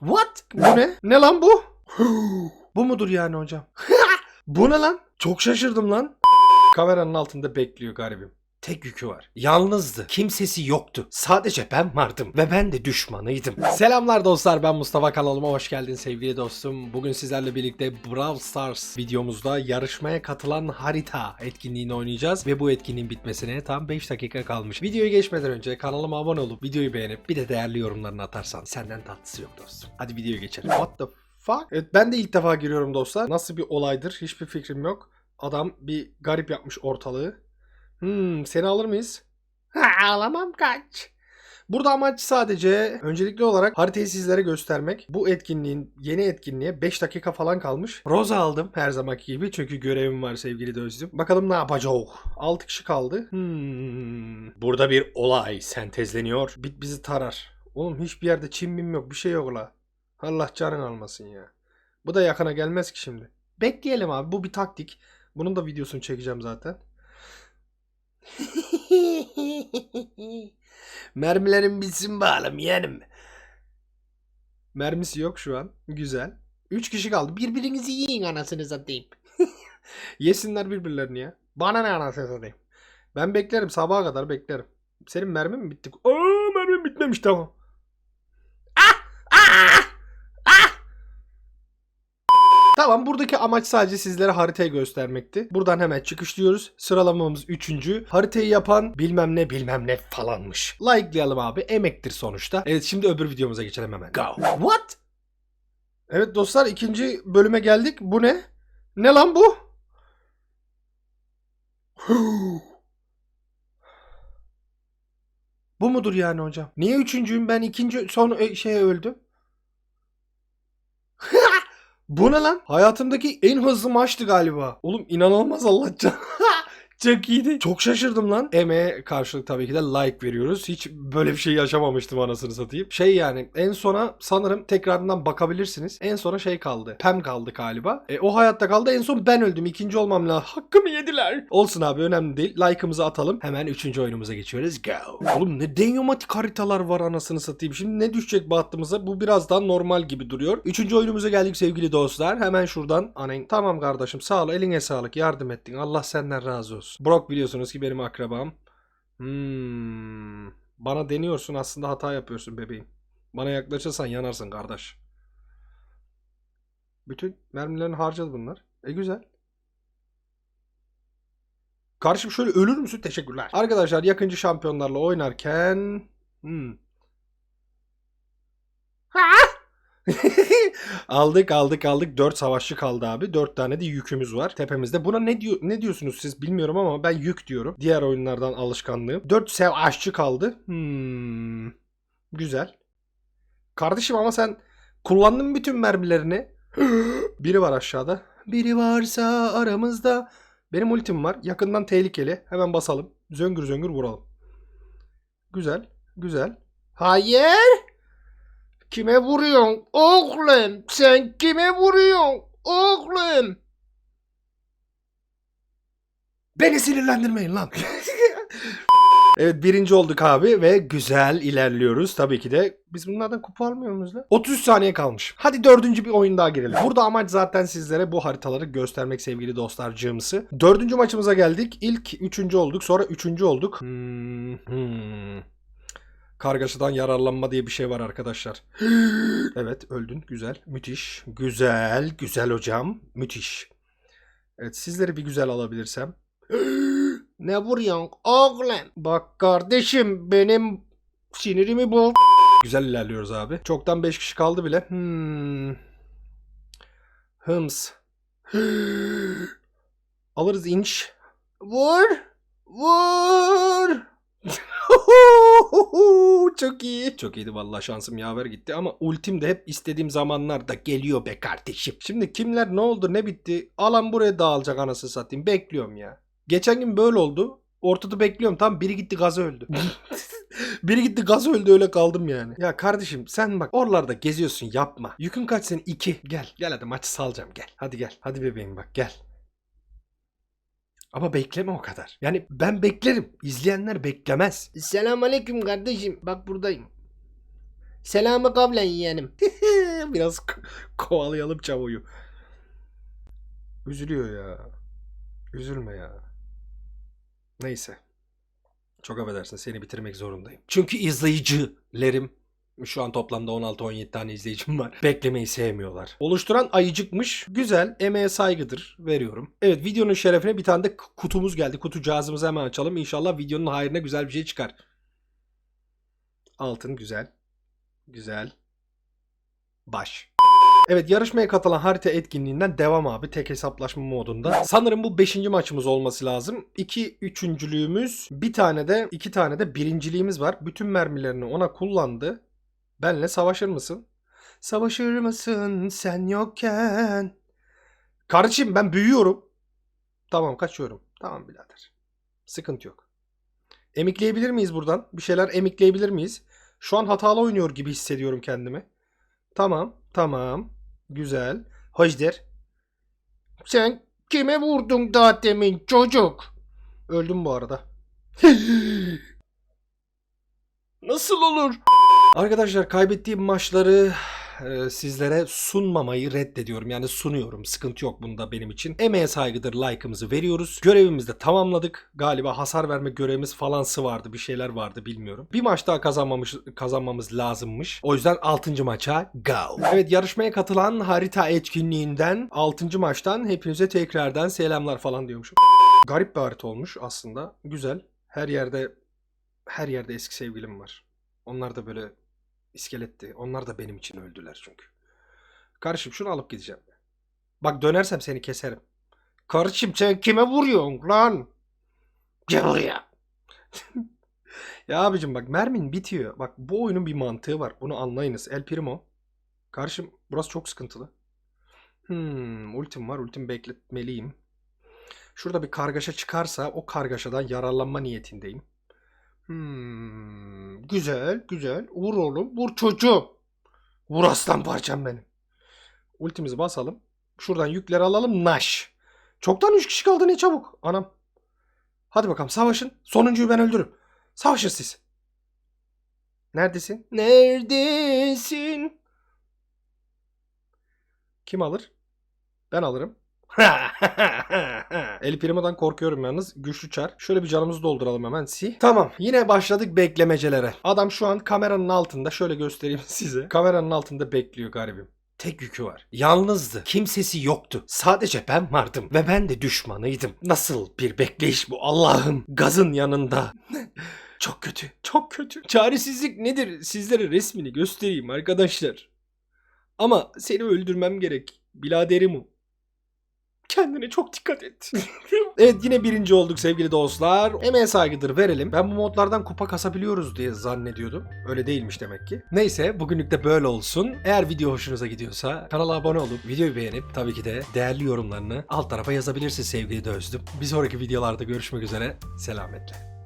What? Bu ne? Ne lan bu? bu mudur yani hocam? bu ne lan? Çok şaşırdım lan. Kameranın altında bekliyor garibim. Tek yükü var. Yalnızdı. Kimsesi yoktu. Sadece ben vardım. Ve ben de düşmanıydım. Selamlar dostlar. Ben Mustafa kanalıma hoş geldin sevgili dostum. Bugün sizlerle birlikte Brawl Stars videomuzda yarışmaya katılan harita etkinliğini oynayacağız. Ve bu etkinliğin bitmesine tam 5 dakika kalmış. Videoyu geçmeden önce kanalıma abone olup videoyu beğenip bir de değerli yorumlarını atarsan senden tatlısı yok dostum. Hadi videoya geçelim. What the fuck? Evet ben de ilk defa giriyorum dostlar. Nasıl bir olaydır hiçbir fikrim yok. Adam bir garip yapmış ortalığı. Hmm, seni alır mıyız? Ha, alamam kaç. Burada amaç sadece öncelikli olarak haritayı sizlere göstermek. Bu etkinliğin yeni etkinliğe 5 dakika falan kalmış. Roza aldım her zamanki gibi çünkü görevim var sevgili dostum. Bakalım ne yapacağız. 6 kişi kaldı. Hmm. Burada bir olay sentezleniyor. Bit bizi tarar. Oğlum hiçbir yerde çim mim yok bir şey yok la. Allah canın almasın ya. Bu da yakına gelmez ki şimdi. Bekleyelim abi bu bir taktik. Bunun da videosunu çekeceğim zaten. Mermilerin bitsin bağlam yeğenim. Mermisi yok şu an. Güzel. 3 kişi kaldı. Birbirinizi yiyin anasını satayım. Yesinler birbirlerini ya. Bana ne anasını satayım. Ben beklerim sabaha kadar beklerim. Senin mermin mi bitti? Aa mermim bitmemiş tamam. Buradaki amaç sadece sizlere haritayı göstermekti. Buradan hemen çıkışlıyoruz. Sıralamamız 3. Haritayı yapan bilmem ne bilmem ne falanmış. Likelayalım abi. Emektir sonuçta. Evet şimdi öbür videomuza geçelim hemen. Go. What? Evet dostlar ikinci bölüme geldik. Bu ne? Ne lan bu? Bu mudur yani hocam? Niye üçüncüyüm ben ikinci son şeye öldüm? Bu ne lan? Hayatımdaki en hızlı maçtı galiba. Oğlum inanılmaz Allah can. Çok iyiydi. Çok şaşırdım lan. Emeğe karşılık tabii ki de like veriyoruz. Hiç böyle bir şey yaşamamıştım anasını satayım. Şey yani en sona sanırım tekrarından bakabilirsiniz. En sona şey kaldı. Pem kaldı galiba. E, o hayatta kaldı. En son ben öldüm. İkinci olmam lazım. Hakkımı yediler. Olsun abi önemli değil. Like'ımızı atalım. Hemen üçüncü oyunumuza geçiyoruz. Go. Oğlum ne denyomatik haritalar var anasını satayım. Şimdi ne düşecek bahtımıza? Bu biraz daha normal gibi duruyor. Üçüncü oyunumuza geldik sevgili dostlar. Hemen şuradan. Anen. Tamam kardeşim sağ ol. Eline sağlık. Yardım ettin. Allah senden razı olsun. Brock biliyorsunuz ki benim akrabam. Hmm. Bana deniyorsun aslında hata yapıyorsun bebeğim. Bana yaklaşırsan yanarsın kardeş. Bütün mermilerini harcadı bunlar. E güzel. Karşım şöyle ölür müsün? Teşekkürler. Arkadaşlar yakıncı şampiyonlarla oynarken... Hmm. aldık aldık aldık. 4 savaşçı kaldı abi. 4 tane de yükümüz var tepemizde. Buna ne diyor ne diyorsunuz siz bilmiyorum ama ben yük diyorum. Diğer oyunlardan alışkanlığım. 4 savaşçı kaldı. Hmm. Güzel. Kardeşim ama sen kullandın mı bütün mermilerini? Biri var aşağıda. Biri varsa aramızda. Benim ultim var. Yakından tehlikeli. Hemen basalım. Zöngür zöngür vuralım. Güzel. Güzel. Hayır. Kime vuruyorsun oğlum? Sen kime vuruyorsun oğlum? Beni sinirlendirmeyin lan. evet birinci olduk abi ve güzel ilerliyoruz. Tabii ki de biz bunlardan kupa almıyor muyuz lan? 33 saniye kalmış. Hadi dördüncü bir oyun daha girelim. Burada amaç zaten sizlere bu haritaları göstermek sevgili dostlarcığımsı. Dördüncü maçımıza geldik. İlk üçüncü olduk sonra üçüncü olduk. Hmm, hmm. Kargaşadan yararlanma diye bir şey var arkadaşlar. evet öldün. Güzel. Müthiş. Güzel. Güzel hocam. Müthiş. Evet sizleri bir güzel alabilirsem. ne vuruyorsun oğlum? Bak kardeşim benim sinirimi bul. Güzel ilerliyoruz abi. Çoktan 5 kişi kaldı bile. Hmm. Hıms. Alırız inç. Vur. Vur. Çok iyi. Çok iyiydi vallahi şansım yaver gitti ama ultim de hep istediğim zamanlarda geliyor be kardeşim. Şimdi kimler ne oldu ne bitti? Alan buraya dağılacak anasını satayım. Bekliyorum ya. Geçen gün böyle oldu. Ortada bekliyorum. Tam biri gitti gazı öldü. biri gitti gazı öldü öyle kaldım yani. Ya kardeşim sen bak oralarda geziyorsun yapma. Yükün kaç senin? 2. Gel. Gel hadi maçı salacağım gel. Hadi gel. Hadi bebeğim bak gel. Ama bekleme o kadar. Yani ben beklerim. İzleyenler beklemez. Selam aleyküm kardeşim. Bak buradayım. Selamı kavlen yeğenim. Biraz ko- kovalayalım çavuyu. Üzülüyor ya. Üzülme ya. Neyse. Çok affedersin seni bitirmek zorundayım. Çünkü izleyicilerim şu an toplamda 16-17 tane izleyicim var. Beklemeyi sevmiyorlar. Oluşturan ayıcıkmış. Güzel. Emeğe saygıdır. Veriyorum. Evet videonun şerefine bir tane de kutumuz geldi. Kutucağızımızı hemen açalım. İnşallah videonun hayrına güzel bir şey çıkar. Altın güzel. Güzel. Baş. Evet yarışmaya katılan harita etkinliğinden devam abi tek hesaplaşma modunda. Sanırım bu 5. maçımız olması lazım. 2 üçüncülüğümüz bir tane de iki tane de birinciliğimiz var. Bütün mermilerini ona kullandı. Benle savaşır mısın? Savaşır mısın sen yokken? Kardeşim ben büyüyorum. Tamam kaçıyorum. Tamam birader. Sıkıntı yok. Emikleyebilir miyiz buradan? Bir şeyler emikleyebilir miyiz? Şu an hatalı oynuyor gibi hissediyorum kendimi. Tamam, tamam. Güzel. Hoşdur. Sen kime vurdun daha demin çocuk? Öldüm bu arada. Nasıl olur? Arkadaşlar kaybettiğim maçları e, sizlere sunmamayı reddediyorum. Yani sunuyorum. Sıkıntı yok bunda benim için. Emeğe saygıdır like'ımızı veriyoruz. Görevimizi de tamamladık. Galiba hasar verme görevimiz falansı vardı. Bir şeyler vardı bilmiyorum. Bir maç daha kazanmamış, kazanmamız lazımmış. O yüzden 6. maça go. Evet yarışmaya katılan harita etkinliğinden 6. maçtan hepinize tekrardan selamlar falan diyormuşum. Garip bir harita olmuş aslında. Güzel. Her yerde her yerde eski sevgilim var. Onlar da böyle iskeletti. Onlar da benim için öldüler çünkü. Kardeşim şunu alıp gideceğim. Bak dönersem seni keserim. Kardeşim sen kime vuruyorsun lan? Gel buraya. ya abicim bak mermin bitiyor. Bak bu oyunun bir mantığı var. Bunu anlayınız. El Primo. Kardeşim burası çok sıkıntılı. Hmm, ultim var. Ultim bekletmeliyim. Şurada bir kargaşa çıkarsa o kargaşadan yararlanma niyetindeyim. Hmm, güzel güzel. Vur oğlum. Vur çocuğum. Vur aslan parçam benim. Ultimizi basalım. Şuradan yükleri alalım. Naş. Çoktan 3 kişi kaldı ne çabuk. Anam. Hadi bakalım savaşın. Sonuncuyu ben öldürürüm. Savaşın siz. Neredesin? Neredesin? Kim alır? Ben alırım. El Primo'dan korkuyorum yalnız. Güçlü çar. Şöyle bir canımızı dolduralım hemen. Si. Tamam. Yine başladık beklemecelere. Adam şu an kameranın altında. Şöyle göstereyim size. Kameranın altında bekliyor garibim. Tek yükü var. Yalnızdı. Kimsesi yoktu. Sadece ben vardım. Ve ben de düşmanıydım. Nasıl bir bekleyiş bu Allah'ım. Gazın yanında. çok kötü. Çok kötü. Çaresizlik nedir? Sizlere resmini göstereyim arkadaşlar. Ama seni öldürmem gerek. Biladerim o. Kendine çok dikkat et. evet yine birinci olduk sevgili dostlar. Emeğe saygıdır verelim. Ben bu modlardan kupa kasabiliyoruz diye zannediyordum. Öyle değilmiş demek ki. Neyse bugünlük de böyle olsun. Eğer video hoşunuza gidiyorsa kanala abone olup videoyu beğenip tabii ki de değerli yorumlarını alt tarafa yazabilirsiniz sevgili Dözdüm. Bir sonraki videolarda görüşmek üzere. Selametle.